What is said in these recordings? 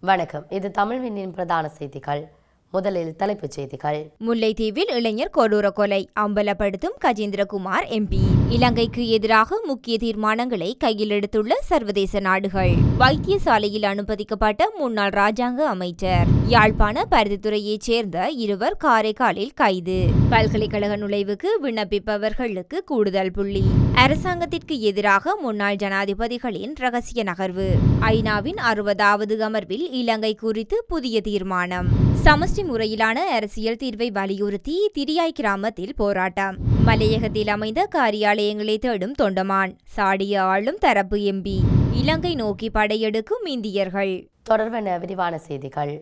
வணக்கம். இது தமிழ் விண்ணின் பிரதான செய்திகள். முதலில் தலைப்புச் செய்திகள். முல்லைத்தீவில் இளைஞர் கொடூர கொலை. அம்பலப்படுத்தும் கஜேந்திரகுமார் எம்பி. இலங்கைக்கு எதிராக முக்கிய தீர்மானங்களை கையில் எடுத்துள்ள சர்வதேச நாடுகள். வைத்தியசாலையில் அனுமதிக்கப்பட்ட முன்னாள் ராஜாங்க அமைச்சர். யாழ்ப்பாண பருத்தித்துறையைச் சேர்ந்த இருவர் காரைக்காலில் கைது. பல்கலைக்கழக நுழைவுக்கு விண்ணப்பிப்பவர்களுக்கு கூடுதல் புள்ளி. அரசாங்கத்திற்கு எதிராக முன்னாள் ஜனாதிபதிகளின் ரகசிய நகர்வு. ஐநாவின் அறுபதாவது அமர்வில் இலங்கை குறித்து புதிய தீர்மானம். சமஷ்டி முறையிலான அரசியல் தீர்வை வலியுறுத்தி திரியாய் கிராமத்தில் போராட்டம். மலையகத்தில் அமைந்த ஆலயங்களை தேடும் தொண்டமான். சாடிய ஆளும் தரப்பு எம்பி. இலங்கை நோக்கி படையெடுக்கும் இந்தியர்கள். தொடர்பென விரிவான செய்திகள்.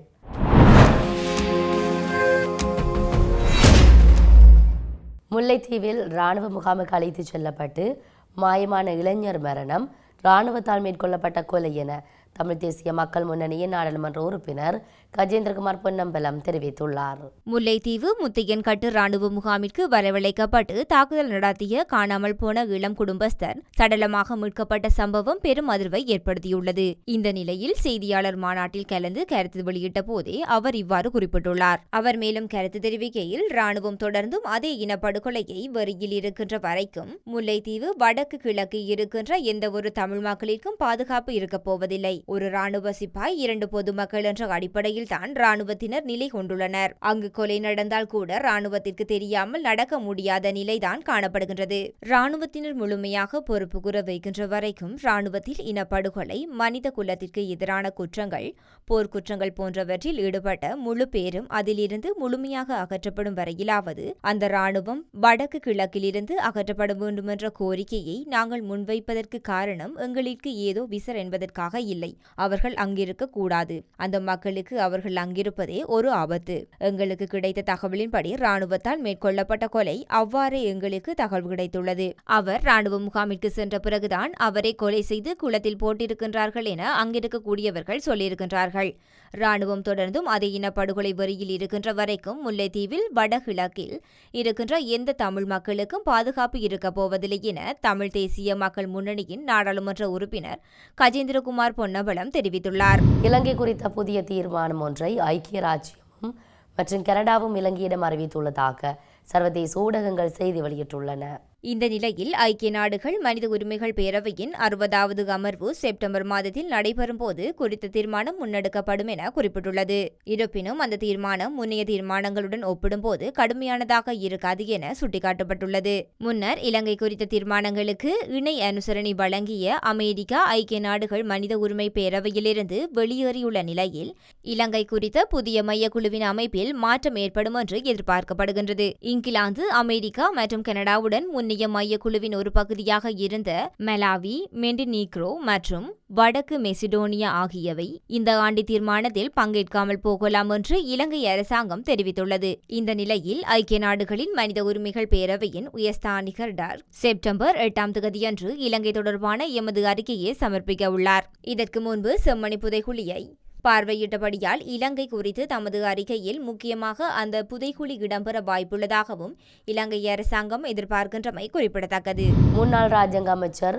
முல்லைத்தீவில் இராணுவ முகாமுக்கு அழைத்துச் செல்லப்பட்டு மாயமான இளைஞர் மரணம் இராணுவத்தால் மேற்கொள்ளப்பட்ட கொலை என தமிழ் தேசிய மக்கள் முன்னணியின் நாடாளுமன்ற உறுப்பினர் கஜேந்திரகுமார் பொன்னம்பலம் தெரிவித்துள்ளார். முல்லைத்தீவு முத்தையன்கட்டு ராணுவ முகாமிற்கு வரவழைக்கப்பட்டு தாக்குதல் நடத்திய காணாமல் போன இளம் குடும்பஸ்தர் சடலமாக மீட்கப்பட்ட சம்பவம் பெரும் அதிர்வை ஏற்படுத்தியுள்ளது. இந்த நிலையில் செய்தியாளர் மாநாட்டில் கலந்து கருத்து வெளியிட்ட போதே அவர் இவ்வாறு குறிப்பிட்டுள்ளார். அவர் மேலும் கருத்து தெரிவிக்கையில் ராணுவம் தொடர்ந்தும் அதே இனப்படுகொலையை வரியில் இருக்கின்ற வரைக்கும் முல்லைத்தீவு வடக்கு கிழக்கு இருக்கின்ற எந்த ஒரு தமிழ் மக்களிற்கும் பாதுகாப்பு இருக்கப் போவதில்லை. ஒரு ராணுவ சிப்பாய் இரண்டு பொதுமக்கள் என்ற அடிப்படையில் தான் ராணுவத்தினர் நிலை கொண்டுள்ளனர். அங்கு கொலை நடந்தால் கூட ராணுவத்திற்கு தெரியாமல் நடக்க முடியாத நிலைதான் காணப்படுகின்றது. ராணுவத்தினர் முழுமையாக பொறுப்பு கூற வைக்கின்ற வரைக்கும் ராணுவத்தில் இனப்படுகொலை மனித குலத்திற்கு எதிரான குற்றங்கள் போர்க்குற்றங்கள் போன்றவற்றில் ஈடுபட்ட முழு பேரும் அதிலிருந்து முழுமையாக அகற்றப்படும் வரையிலாவது அந்த ராணுவம் வடக்கு கிழக்கிலிருந்து அகற்றப்பட வேண்டும் என்ற கோரிக்கையை நாங்கள் முன்வைப்பதற்கு காரணம் எங்களிற்கு ஏதோ விசர் என்பதற்காக இல்லை. அவர்கள் அங்கிருக்க கூடாது அந்த மக்களுக்கு அவர்கள் அங்கிருப்பதே ஒரு ஆபத்து. எங்களுக்கு கிடைத்த தகவலின்படி ராணுவத்தால் மேற்கொள்ளப்பட்ட கொலை அவ்வாறே எங்களுக்கு தகவல் கிடைத்துள்ளது. அவர் ராணுவ முகாமிற்கு சென்ற பிறகுதான் அவரை கொலை செய்து குளத்தில் போட்டிருக்கின்றார்கள் என அங்கிருக்கக்கூடியவர்கள் சொல்லியிருக்கின்றார்கள். ராணுவம் தொடர்ந்தும் அதே இனப்படுகொலை வரியில் இருக்கின்ற வரைக்கும் முல்லைத்தீவில் வடகிழக்கில் இருக்கின்ற எந்த தமிழ் மக்களுக்கும் பாதுகாப்பு இருக்கப் போவதில்லை என தமிழ் தேசிய மக்கள் முன்னணியின் நாடாளுமன்ற உறுப்பினர் கஜேந்திரகுமார் பொன்னம்பலம் தெரிவித்துள்ளார். இலங்கை குறித்த புதிய தீர்மானம் ஒன்றை ஐக்கிய ராஜ்யமும் மற்றும் கனடாவும் இலங்கையிடம் அறிவித்துள்ளதாக சர்வதேச ஊடகங்கள் செய்தி வெளியிட்டுள்ளன. இந்த நிலையில் ஐக்கிய நாடுகள் மனித உரிமைகள் பேரவையின் அறுபதாவது அமர்வு செப்டம்பர் மாதத்தில் நடைபெறும் போது குறித்த தீர்மானம் முன்னெடுக்கப்படும் என குறிப்பிட்டுள்ளது. இருப்பினும் அந்த தீர்மானம் முன்னைய தீர்மானங்களுடன் ஒப்பிடும்போது கடுமையானதாக இருக்காது என சுட்டிக்காட்டப்பட்டுள்ளது. முன்னர் இலங்கை குறித்த தீர்மானங்களுக்கு இணை அனுசரணை வழங்கிய அமெரிக்கா ஐக்கிய நாடுகள் மனித உரிமை பேரவையிலிருந்து வெளியேறியுள்ள நிலையில் இலங்கை குறித்த புதிய மையக்குழுவின் அமைப்பில் மாற்றம் ஏற்படும் என்று எதிர்பார்க்கப்படுகின்றது. இங்கிலாந்து அமெரிக்கா மற்றும் கனடாவுடன் முன்னைய மையக்குழுவின் ஒரு பகுதியாக இருந்த மெலாவி மெண்டினீக்ரோ மற்றும் வடக்கு மெசிடோனியா ஆகியவை இந்த ஆண்டு தீர்மானத்தில் பங்கேற்காமல் போகலாம் என்று இலங்கை அரசாங்கம் தெரிவித்துள்ளது. இந்த நிலையில் ஐக்கிய நாடுகளின் மனித உரிமைகள் பேரவையின் உயர்ஸ்தானிகர் டார் செப்டம்பர் எட்டாம் தேதியன்று இலங்கை தொடர்பான எமது அறிக்கையை சமர்ப்பிக்க உள்ளார். இதற்கு முன்பு செம்மணி புதைகுழியை பார்வையிட்டபடியால் இலங்கை குறித்து தமது அறிக்கையில் முக்கியமாக அந்த புதைக்குழி இடம்பெற வாய்ப்புள்ளதாகவும் இலங்கை அரசாங்கம் எதிர்பார்க்கின்றமை குறிப்பிடத்தக்கது. முன்னாள் ராஜாங்க அமைச்சர்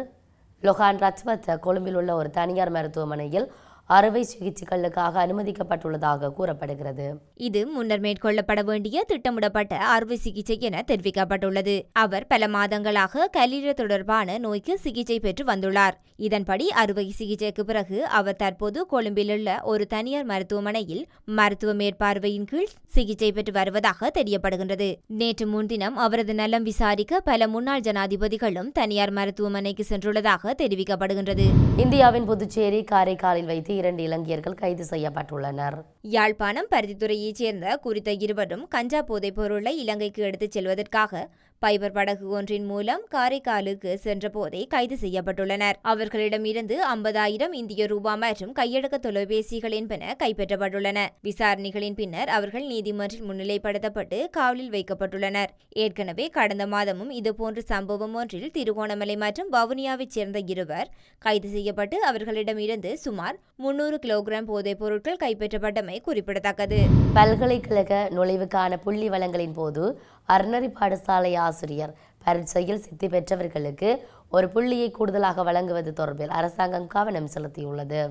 லொஹான் ரத்வத்த கொழும்பில் உள்ள ஒரு தனியார் மருத்துவமனையில் அறுவை சிகிச்சைகளுக்காக அனுமதிக்கப்பட்டுள்ளதாக கூறப்படுகிறது. இது முன்னர் மேற்கொள்ளப்பட வேண்டிய திட்டமிடப்பட்ட அறுவை சிகிச்சை என தெரிவிக்கப்பட்டுள்ளது. அவர் பல மாதங்களாக கல்லீரல் தொடர்பான நோய்க்கு சிகிச்சை பெற்று வந்துள்ளார். இதன்படி அறுவை சிகிச்சைக்கு பிறகு அவர் தற்போது கொழும்பில் உள்ள ஒரு தனியார் மருத்துவமனையில் மருத்துவ மேற்பார்வையின் கீழ் சிகிச்சை பெற்று வருவதாக தெரியப்படுகின்றது. நேற்று முன்தினம் அவரது நலம் விசாரிக்க பல முன்னாள் ஜனாதிபதிகளும் தனியார் மருத்துவமனைக்கு சென்றுள்ளதாக தெரிவிக்கப்படுகின்றது. இந்தியாவின் புதுச்சேரி காரைக்காலில் வைத்து இரண்டு இலங்கையர்கள் கைது செய்யப்பட்டுள்ளனர். யாழ்ப்பாணம் பருத்தித்துறையைச் சேர்ந்த குறித்த இருவரும் கஞ்சா போதைப் பொருளை இலங்கைக்கு எடுத்துச் செல்வதற்காக பைபர் படகு ஒன்றின் மூலம் காரைக்காலுக்கு சென்றபோதே கைது செய்யப்பட்டுள்ளனர். அவர்களிடமிருந்து ஐம்பதாயிரம் இந்திய ரூபா மற்றும் கையடக்க தொலைபேசிகள் என்பன கைப்பற்றப்பட்டுள்ளன. விசாரணைகளின் பின்னர் அவர்கள் நீதிமன்றில் முன்னிலைப்படுத்தப்பட்டு காவலில் வைக்கப்பட்டுள்ளனர். ஏற்கனவே கடந்த மாதமும் இதுபோன்ற சம்பவம் ஒன்றில் திருகோணமலை மற்றும் வவுனியாவைச் சேர்ந்த இருவர் கைது செய்யப்பட்டு அவர்களிடமிருந்து சுமார் முன்னூறு கிலோகிராம் போதைப் பொருட்கள் கைப்பற்றப்பட்டமை குறிப்பிடத்தக்கது. பல்கலைக்கழக நுழைவுக்கான புள்ளி வளங்களின் போது அறநெறி பாடசாலை ஆசிரியர். பரீட்சையில் சித்தி பெற்றவர்களுக்கு ஒரு புள்ளியை கூடுதலாக வழங்குவது தொடர்பில் அரசாங்கம் கவனம் செலுத்தியுள்ளது.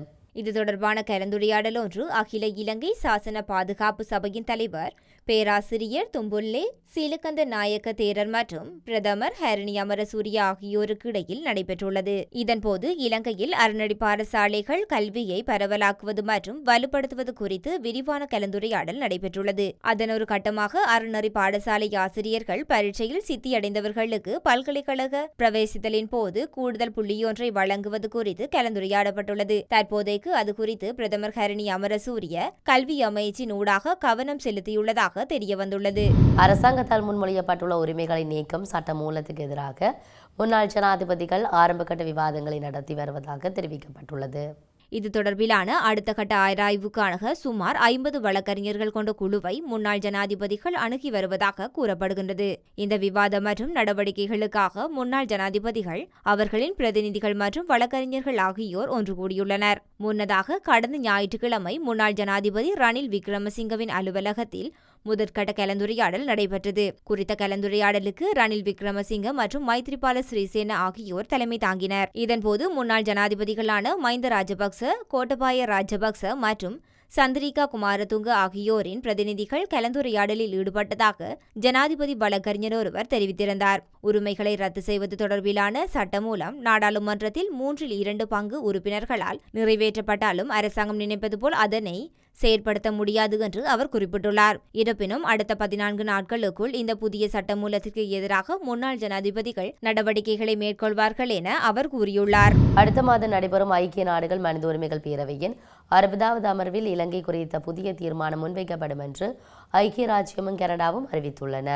இது தொடர்பான கலந்துரையாடல் ஒன்று அகில இலங்கை சாசன பாதுகாப்பு சபையின் தலைவர் பேராசிரியர் தும்புல்லே சீலக்கந்த நாயக்க தேரர் மற்றும் பிரதமர் ஹரணி அமரசூரிய ஆகியோருக்கு இடையில் நடைபெற்றுள்ளது. இதன்போது இலங்கையில் அறநடி பாடசாலைகள் கல்வியை பரவலாக்குவது மற்றும் வலுப்படுத்துவது குறித்து விரிவான கலந்துரையாடல் நடைபெற்றுள்ளது. அதன் ஒரு கட்டமாக அறநெறி பாடசாலை ஆசிரியர்கள் பரீட்சையில் சித்தியடைந்தவர்களுக்கு பல்கலைக்கழக பிரவேசித்தலின் போது கூடுதல் புள்ளியொன்றை வழங்குவது குறித்து கலந்துரையாடப்பட்டுள்ளது. தற்போதைக்கு அது குறித்து பிரதமர் ஹரணி அமரசூரிய கல்வி அமைச்சின் ஊடாக கவனம் செலுத்தியுள்ளதாக தெரியவந்துள்ளது. அரசாங்கத்தால் முன்மொழியப்பட்டுள்ள உரிமைகளை நீக்கம் சட்ட மூலத்துக்கு எதிராக முன்னாள் ஜனாதிபதிகள் ஆரம்பகட்ட விவாதங்களை நடத்தி வருவதாக தெரிவிக்கப்பட்டுள்ளது. இது தொடர்பிலான அடுத்த கட்ட ஆராய்வுக்கான சுமார் ஐம்பது வழக்கறிஞர்கள் கொண்ட குழுவை முன்னாள் ஜனாதிபதிகள் அணுகி வருவதாக கூறப்படுகின்றது. இந்த விவாதம் மற்றும் நடவடிக்கைகளுக்காக முன்னாள் ஜனாதிபதிகள் அவர்களின் பிரதிநிதிகள் மற்றும் வழக்கறிஞர்கள் ஆகியோர் ஒன்று கூடியுள்ளனர். முன்னதாக கடந்த ஞாயிற்றுக்கிழமை முன்னாள் ஜனாதிபதி ரணில் விக்ரமசிங்கவின் அலுவலகத்தில் முதற்கட்ட கலந்துரையாடல் நடைபெற்றது. குறித்த கலந்துரையாடலுக்கு ரணில் விக்ரமசிங்க மற்றும் மைத்ரிபால சிறிசேன ஆகியோர் தலைமை தாங்கினர். இதன்போது முன்னாள் ஜனாதிபதிகளான மைந்த ராஜபக்ச கோட்டபாய ராஜபக்ச மற்றும் சந்திரிகா குமாரதுங்க ஆகியோரின் பிரதிநிதிகள் கலந்துரையாடலில் ஈடுபட்டதாக ஜனாதிபதி வழக்கறிஞர் ஒருவர் தெரிவித்திருந்தார். உரிமைகளை ரத்து செய்வது தொடர்பிலான சட்டமூலம் நாடாளுமன்றத்தில் மூன்றில் இரண்டு பங்கு உறுப்பினர்களால் நிறைவேற்றப்பட்டாலும் அரசாங்கம் நினைப்பது போல் அதனை செயற்படுத்த முடியாது என்று அவர் குறிப்பிட்டுள்ளார். இருப்பினும் அடுத்த பதினான்கு நாட்களுக்குள் இந்த புதிய சட்டமூலத்திற்கு எதிராக முன்னாள் ஜனாதிபதிகள் நடவடிக்கைகளை மேற்கொள்வார்கள் என அவர் கூறியுள்ளார். அடுத்த மாதம் நடைபெறும் ஐக்கிய நாடுகள் மனித உரிமைகள் பேரவையின் அறுபதாவது அமர்வில் இலங்கை குறித்த புதிய தீர்மானம் முன்வைக்கப்படும் என்று ஐக்கிய ராஜ்யமும் கனடாவும் அறிவித்துள்ளன.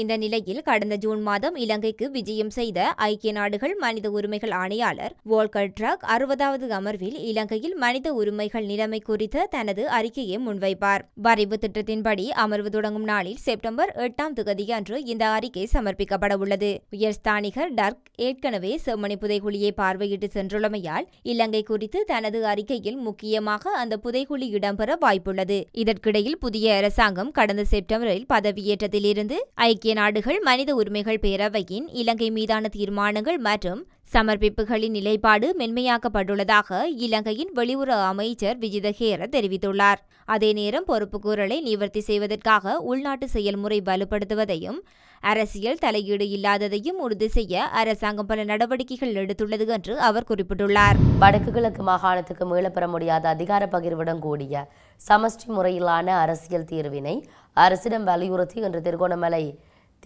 இந்த நிலையில் கடந்த ஜூன் மாதம் இலங்கைக்கு விஜயம் செய்த ஐக்கிய நாடுகள் மனித உரிமைகள் ஆணையாளர் வோல்கர் ட்ரக் அறுபதாவது அமர்வில் இலங்கையில் மனித உரிமைகள் நிலைமை குறித்த தனது அறிக்கையை முன்வைப்பார். வரைவு திட்டத்தின்படி அமர்வு தொடங்கும் நாளில் செப்டம்பர் எட்டாம் தேதியன்று இந்த அறிக்கை சமர்ப்பிக்கப்பட உள்ளது. உயர்ஸ்தானிகர் டர்க் ஏற்கனவே செம்மணி புதைகுழியை பார்வையிட்டு சென்றுள்ளமையால் இலங்கை குறித்து தனது அறிக்கையில் முக்கியமாக அந்த புதைகுழி இடம்பெற வாய்ப்புள்ளது. இதற்கிடையில் புதிய அரசாங்கம் கடந்த செப்டம்பரில் பதவியேற்றத்திலிருந்து ஐக்கிய நாடுகள் மனித உரிமைகள் பேரவையின் இலங்கை மீதான தீர்மானங்கள் மற்றும் சமர்ப்பிப்புகளின் நிலைப்பாடு மென்மையாக்கப்பட்டுள்ளதாக இலங்கையின் வெளியுறவு அமைச்சர் விஜித ஹேர தெரிவித்துள்ளார். அதே நேரம் பொறுப்புக்கூறலை நிவர்த்தி செய்வதற்காக உள்நாட்டு செயல்முறை வலுப்படுத்துவதையும் அரசியல் தலையீடு இல்லாததையும் உறுதி செய்ய அரசாங்கம் பல நடவடிக்கைகள் எடுத்துள்ளது என்று அவர் குறிப்பிட்டுள்ளார். வடக்கு கிழக்கு மாகாணத்துக்கு மீளப்பெற முடியாத அதிகார பகிர்வுடன் கூடிய சமஷ்டி முறையிலான அரசியல் தீர்வினை அரசிடம் வலியுறுத்தி இன்று திருகோணமலை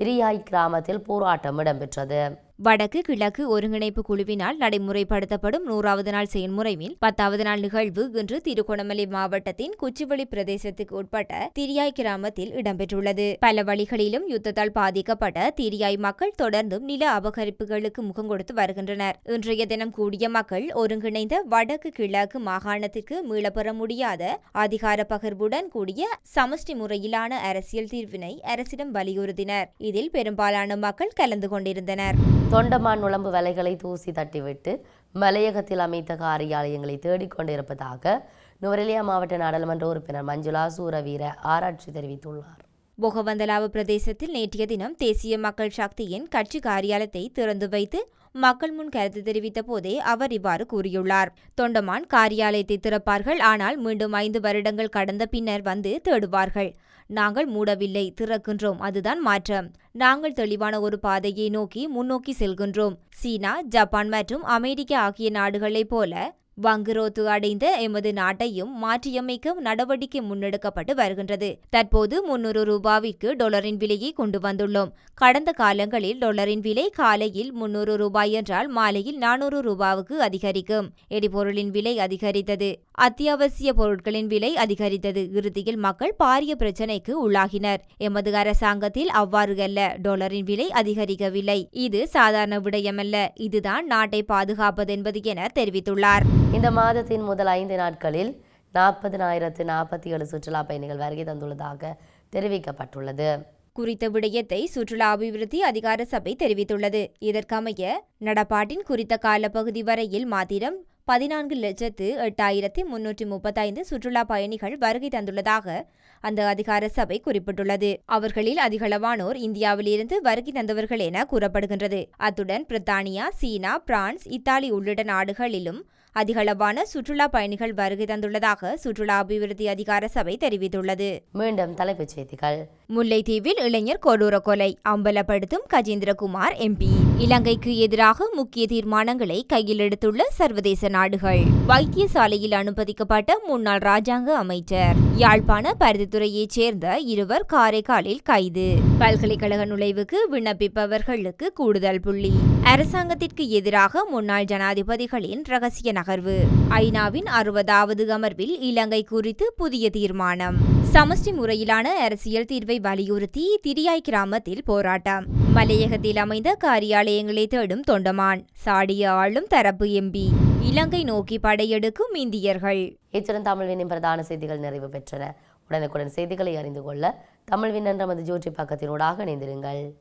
திரியாய் கிராமத்தில் போராட்டம் இடம்பெற்றது. வடக்கு கிழக்கு ஒருங்கிணைப்பு குழுவினால் நடைமுறைப்படுத்தப்படும் நூறாவது நாள் செயல்முறையில் பத்தாவது நாள் நிகழ்வு இன்று திருகோணமலை மாவட்டத்தின் குச்சிவெளி பிரதேசத்துக்கு உட்பட்ட திரியாய் கிராமத்தில் இடம்பெற்றுள்ளது. பல வழிகளிலும் யுத்தத்தால் பாதிக்கப்பட்ட திரியாய் மக்கள் தொடர்ந்தும் நில அபகரிப்புகளுக்கு முகம் கொடுத்து வருகின்றனர். இன்றைய தினம் கூடிய மக்கள் ஒருங்கிணைந்த வடக்கு கிழக்கு மாகாணத்திற்கு மீளப்பெற முடியாத அதிகார பகிர்வுடன் கூடிய சமஷ்டி முறையிலான அரசியல் தீர்வினை அரசிடம் வலியுறுத்தினர். இதில் பெரும்பாலான மக்கள் கலந்து கொண்டிருந்தனர். தொண்டமான் நுழம்பு வலைகளை தூசி தட்டிவிட்டு மலையகத்தில் அமைத்த காரியாலயங்களை தேடிக்கொண்டிருப்பதாக நுவரெலியா மாவட்ட நாடாளுமன்ற உறுப்பினர் மஞ்சுளா சூரவீர ஆராய்ச்சி தெரிவித்துள்ளார். பொகவந்தலாவு பிரதேசத்தில் நேற்றைய தினம் தேசிய மக்கள் சக்தியின் கட்சி காரியாலயத்தை திறந்து வைத்து மக்கள் முன் கருத்து தெரிவித்த போதே அவர் இவ்வாறு கூறியுள்ளார். தொண்டமான் காரியாலயத்தை திறப்பார்கள் ஆனால் மீண்டும் ஐந்து வருடங்கள் கடந்த பின்னர் வந்து தேடுவார்கள். நாங்கள் மூடவில்லை திறக்கின்றோம் அதுதான் மாற்றம். நாங்கள் தெளிவான ஒரு பாதையை நோக்கி முன்னோக்கி செல்கின்றோம். சீனா ஜப்பான் மற்றும் அமெரிக்கா ஆகிய நாடுகளைப் போல வங்குரோத்து அடைந்த எமது நாட்டையும் மாற்றியமைக்க நடவடிக்கை முன்னெடுக்கப்பட்டு வருகின்றது. தற்போது முன்னூறு ரூபாவிற்கு டொலரின் விலையை கொண்டு வந்துள்ளோம். கடந்த காலங்களில் டொலரின் விலை காலையில் முன்னூறு ரூபாய் என்றால் மாலையில் நானூறு ரூபாவுக்கு அதிகரிக்கும். எரிபொருளின் விலை அதிகரித்தது. அத்தியாவசிய பொருட்களின் விலை அதிகரித்தது. இறுதியில் மக்கள் பாரிய பிரச்சினைக்கு உள்ளாகினர். எமது அரசாங்கத்தில் அவ்வாறு அல்ல. டொலரின் விலை அதிகரிக்கவில்லை. இது சாதாரண விடயமல்ல. இதுதான் நாட்டை பாதுகாப்பதென்பது என தெரிவித்துள்ளார். இந்த மாதத்தின் முதல் ஐந்து நாட்களில் நாற்பதினாயிரத்து நாற்பத்தி ஏழு சுற்றுலா பயணிகள் வருகை தந்துள்ளதாக தெரிவிக்கப்பட்டுள்ளது. குறித்த விடயத்தை சுற்றுலா அபிவிருத்தி அதிகார சபை தெரிவித்துள்ளது. இதற்கமைய நடப்பாட்டின் குறித்த காலப்பகுதி வரையில் மாத்திரம் பதினான்கு லட்சத்து எட்டாயிரத்தி முன்னூற்றி முப்பத்தைந்து சுற்றுலா பயணிகள் வருகை தந்துள்ளதாக அந்த அதிகார சபை குறிப்பிட்டுள்ளது. அவர்களில் அதிகளவானோர் இந்தியாவிலிருந்து வருகை தந்தவர்கள் என கூறப்படுகின்றது. அத்துடன் பிரித்தானியா சீனா பிரான்ஸ் இத்தாலி உள்ளிட்ட நாடுகளிலும் அதிகளவான சுற்றுலா பயணிகள் வருகை தந்துள்ளதாக சுற்றுலா அபிவிருத்தி அதிகார சபை தெரிவித்துள்ளது. மீண்டும் தலைப்புச் செய்திகள். முல்லைத்தீவில் இளைஞர் கொடூர கொலை அம்பலப்படுத்தும் கஜேந்திரகுமார் எம்பி. இலங்கைக்கு எதிராக முக்கிய தீர்மானங்களை கையில் எடுத்துள்ள சர்வதேச நாடுகள். வைத்தியசாலையில் அனுமதிக்கப்பட்ட முன்னாள் ராஜாங்க அமைச்சர். யாழ்ப்பாண பருத்தித்துறையைச் சேர்ந்த இருவர் காரைக்காலில் கைது. பல்கலைக்கழக நுழைவுக்கு விண்ணப்பிப்பவர்களுக்கு கூடுதல் புள்ளி. அரசாங்கத்திற்கு எதிராக முன்னாள் ஜனாதிபதிகளின் ரகசிய நகர்வு. ஐநாவின் அறுபதாவது அமர்வில் இலங்கை குறித்து புதிய தீர்மானம். சமஷ்டி முறையிலான அரசியல் தீர்வை வலியுறுத்தி திரியாய் கிராமத்தில் போராட்டம். மலையகத்தில் அமைந்த காரியாலயங்களை தேடும் தொண்டமான் சாடிய ஆளும் தரப்பு எம்பி. இலங்கை நோக்கி படையெடுக்கும் இந்தியர்கள். இத்துடன் தமிழ்வினின் பிரதான செய்திகள் நிறைவு பெற்றன. உடனுக்குடன் செய்திகளை அறிந்து கொள்ள தமிழ்வின் என்ற நமது ஜோதி பக்கத்தினூடாக இணைந்திருங்கள்.